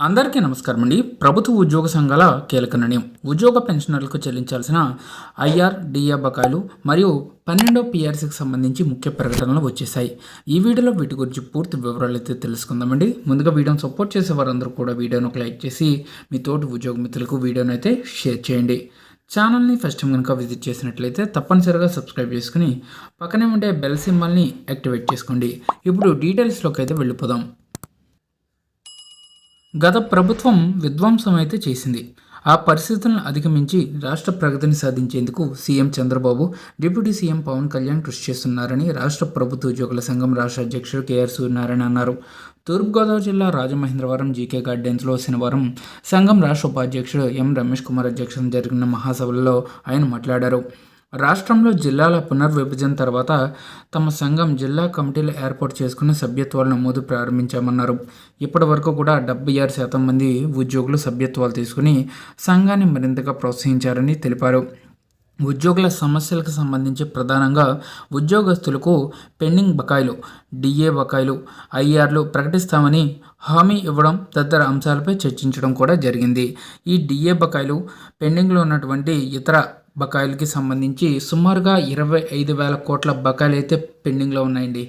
అందరికీ నమస్కారం అండి. ప్రభుత్వ ఉద్యోగ సంఘాల కీలక నిర్ణయం. ఉద్యోగ పెన్షనర్లకు చెల్లించాల్సిన ఐఆర్ డిఏ బకాయిలు మరియు పన్నెండో పిఆర్సీకి సంబంధించి ముఖ్య ప్రకటనలు వచ్చేసాయి ఈ వీడియోలో వీటి గురించి పూర్తి వివరాలు అయితే తెలుసుకుందామండి ముందుగా వీడియోని సపోర్ట్ చేసే వారందరూ కూడా వీడియోను ఒక లైక్ చేసి మీ తోటి ఉద్యోగ మిత్రులకు వీడియోను అయితే షేర్ చేయండి. ఛానల్ని ఫస్ట్ టైం కనుక విజిట్ చేసినట్లయితే తప్పనిసరిగా సబ్స్క్రైబ్ చేసుకుని పక్కనే ఉండే బెల్ సింబల్ని యాక్టివేట్ చేసుకోండి. ఇప్పుడు డీటెయిల్స్లోకి అయితే వెళ్ళిపోదాం. గత ప్రభుత్వం విధ్వంసం అయితే చేసింది. ఆ పరిస్థితులను అధిగమించి రాష్ట్ర ప్రగతిని సాధించేందుకు CM Chandrababu deputy CM Pawan Kalyan కృషి చేస్తున్నారని రాష్ట్ర ప్రభుత్వ ఉద్యోగుల సంఘం రాష్ట్ర అధ్యక్షుడు కేఆర్ సూర్యనారాయణ అన్నారు. తూర్పుగోదావరి జిల్లా రాజమహేంద్రవరం జీకే గార్డెన్స్లో శనివారం సంఘం రాష్ట్ర ఉపాధ్యక్షుడు ఎం రమేష్ కుమార్ అధ్యక్షతన జరిగిన మహాసభలో ఆయన మాట్లాడారు. రాష్ట్రంలో జిల్లాల పునర్విభజన తర్వాత తమ సంఘం జిల్లా కమిటీలు ఏర్పాటు చేసుకుని సభ్యత్వాలు నమోదు ప్రారంభించామన్నారు. ఇప్పటి వరకు కూడా డెబ్బై ఆరు శాతం మంది ఉద్యోగులు సభ్యత్వాలు తీసుకుని సంఘాన్ని మరింతగా ప్రోత్సహించారని తెలిపారు. ఉద్యోగుల సమస్యలకు సంబంధించి ప్రధానంగా ఉద్యోగస్తులకు పెండింగ్ బకాయిలు డిఏ బకాయిలు ఐఆర్లు ప్రకటిస్తామని హామీ ఇవ్వడం తదితర అంశాలపై చర్చించడం కూడా జరిగింది. ఈ డిఏ బకాయిలు పెండింగ్లో ఉన్నటువంటి ఇతర బకాయిలకి సంబంధించి సుమారుగా ఇరవై ఐదు వేల కోట్ల బకాయిలు అయితే పెండింగ్లో ఉన్నాయండి.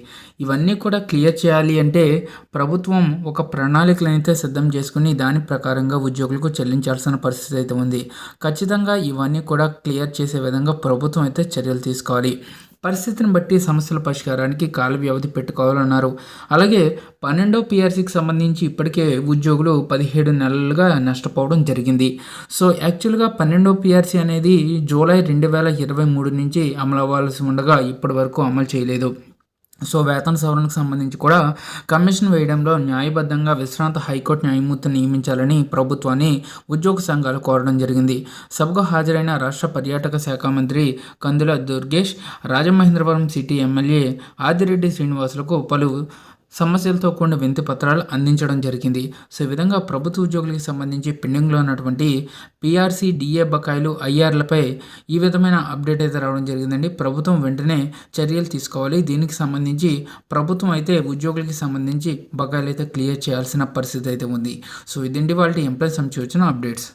ఇవన్నీ కూడా క్లియర్ చేయాలి అంటే ప్రభుత్వం ఒక ప్రణాళికలు అయితే సిద్ధం చేసుకుని దాని ప్రకారంగా ఉద్యోగులకు చెల్లించాల్సిన పరిస్థితి అయితే ఉంది. ఖచ్చితంగా ఇవన్నీ కూడా క్లియర్ చేసే విధంగా ప్రభుత్వం అయితే చర్యలు తీసుకోవాలి. పరిస్థితిని బట్టి సమస్యల పరిష్కారానికి కాల వ్యవధి పెట్టుకోవాలన్నారు. అలాగే పన్నెండో పిఆర్సీకి సంబంధించి ఇప్పటికే ఉద్యోగులు పదిహేడు నెలలుగా నష్టపోవడం జరిగింది. సో యాక్చువల్గా పన్నెండో పిఆర్సీ అనేది జూలై రెండు వేల ఇరవై మూడు నుంచి అమలు అవ్వాల్సి ఉండగా ఇప్పటి వరకు అమలు చేయలేదు. సో వేతన సవరణకు సంబంధించి కూడా కమిషన్ వేయడంలో న్యాయబద్ధంగా విశ్రాంత హైకోర్టు న్యాయమూర్తి నియమించాలని ప్రభుత్వాన్ని ఉద్యోగ సంఘాలు కోరడం జరిగింది. సభకు హాజరైన రాష్ట్ర పర్యాటక శాఖ మంత్రి కందుల దుర్గేష్ రాజమహేంద్రవరం సిటీ ఎమ్మెల్యే ఆదిరెడ్డి శ్రీనివాసులకు పలు సమస్యలతో కూడిన వింతి పత్రాలు అందించడం జరిగింది. సో ఈ విధంగా ప్రభుత్వ ఉద్యోగులకు సంబంధించి పెండింగ్లో ఉన్నటువంటి పిఆర్సీ డిఏ బకాయిలు ఐఆర్లపై ఈ విధమైన అప్డేట్ అయితే రావడం జరిగిందండి. ప్రభుత్వం వెంటనే చర్యలు తీసుకోవాలి. దీనికి సంబంధించి ప్రభుత్వం అయితే ఉద్యోగులకి సంబంధించి బకాయిలు అయితే క్లియర్ చేయాల్సిన పరిస్థితి అయితే ఉంది. సో ఇదండి వాళ్ళ ఎంప్లాయీస్ సంబంధించి వచ్చిన అప్డేట్స్.